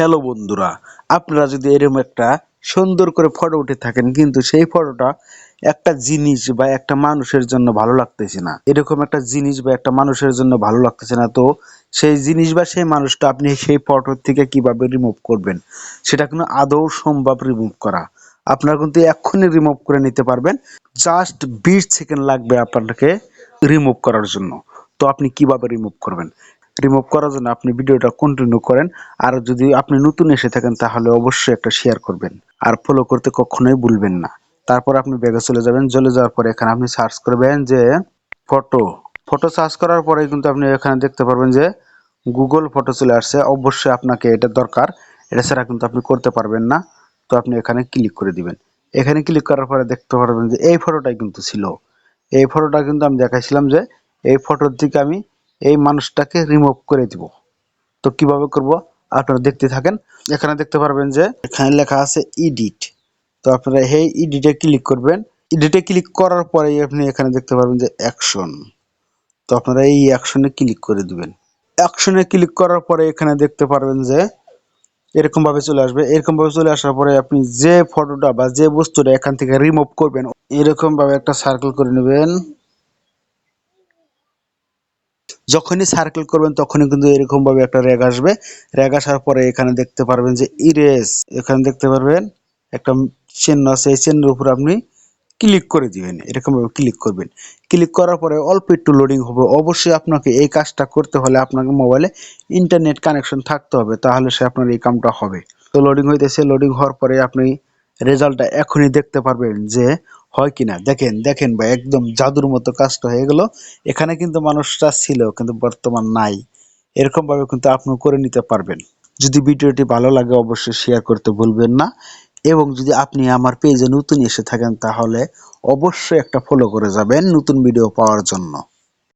Hello বন্ধুরা, আপনারা যদি এরকম একটা সুন্দর করে ফটো উঠে থাকেন, কিন্তু সেই ফটোটা একটা জিনিস বা একটা মানুষের জন্য ভালো লাগতেছে না। এরকম একটা জিনিস বা একটা মানুষের জন্য ভালো লাগতেছে না, তো সেই জিনিস বা সেই মানুষটা আপনি সেই ফটো থেকে কীভাবে রিমুভ করবেন, সেটা কিন্তু আদৌ সম্ভব রিমুভ করা। আপনারা কিন্তু এক্ষুনি রিমুভ করে নিতে পারবেন জাস্ট বিশ সেকেন্ড লাগবে আপনাকে রিমুভ করার জন্য। তো আপনি কীভাবে রিমুভ করবেন? রিমুভ করার জন্য আপনি ভিডিওটা কন্টিনিউ করেন। আর যদি আপনি নতুন এসে থাকেন, তাহলে অবশ্যই একটা শেয়ার করবেন। আর ফলো করতে কখনোই ভুলবেন না। তারপর আপনি ব্যাগে চলে যাবেন। চলে যাওয়ার পরে এখানে আপনি সার্চ করবেন যে ফটো ফটো সার্চ করার পরে কিন্তু আপনি এখানে দেখতে পারবেন যে গুগল ফটো চলে আসছে। অবশ্যই আপনাকে এটা দরকার। এটা ছাড়া কিন্তু আপনি করতে পারবেন না। তো আপনি এখানে ক্লিক করে দিবেন। এখানে ক্লিক করার পরে দেখতে পারবেন যে এই ফটোটাই কিন্তু ছিল। এই ফটোটা কিন্তু আমি দেখাইছিলাম যে এই ফটোর দিকে আমি এই মানুষটাকে রিমুভ করে দিব। তো কীভাবে করব? আপনারা দেখতে থাকেন। এখানে দেখতে পারবেন যে এখানে লেখা আছে ইডিট তো আপনারা এই ইডিটে ক্লিক করবেন। ইডিটে ক্লিক করার পরেই আপনি এখানে দেখতে পারবেন যে অ্যাকশন তো আপনারা এই অ্যাকশনে ক্লিক করে দিবেন। অ্যাকশনে ক্লিক করার পরে এখানে দেখতে পারবেন যে এরকম ভাবে চলে আসবে। এরকম ভাবে চলে আসার পরে আপনি যে ফটোটা বা যে বস্তুটা এখান থেকে রিমুভ করবেন এরকম ভাবে একটা সার্কেল করে নেবেন। যখনই সার্কেল করবেন, তখনই কিন্তু এরকম ভাবে একটা রেগ আসবে। রেগ আসার পরে এখানে দেখতে পারবেন যে ইরেস এখানে দেখতে পারবেন একটা চিহ্ন আছে, এই চিহ্নের উপর আপনি ক্লিক করে দিবেন। এরকম ভাবে ক্লিক করবেন। ক্লিক করার পরে অল্প একটু লোডিং হবে। অবশ্যই আপনাকে এই কাজটা করতে হলে আপনাকে মোবাইলে ইন্টারনেট কানেকশন থাকতে হবে, তাহলে সে আপনার এই কামটা হবে। তো লোডিং হইতেছে। লোডিং হওয়ার পরে আপনি রেজাল্টটা এখনই দেখতে পারবেন যে হয় কিনা? দেখেন দেখেন ভাই, একদম জাদুর মতো কাজটা হয়ে গেল। এখানে কিন্তু মানুষটা ছিল, কিন্তু বর্তমান নাই। এরকম ভাবে কিন্তু আপনি করে নিতে পারবেন। যদি ভিডিওটি ভালো লাগে, অবশ্যই শেয়ার করতে ভুলবেন না। এবং যদি আপনি আমার পেজে নতুন এসে থাকেন, তাহলে অবশ্যই একটা ফলো করে যাবেন নতুন ভিডিও পাওয়ার জন্য।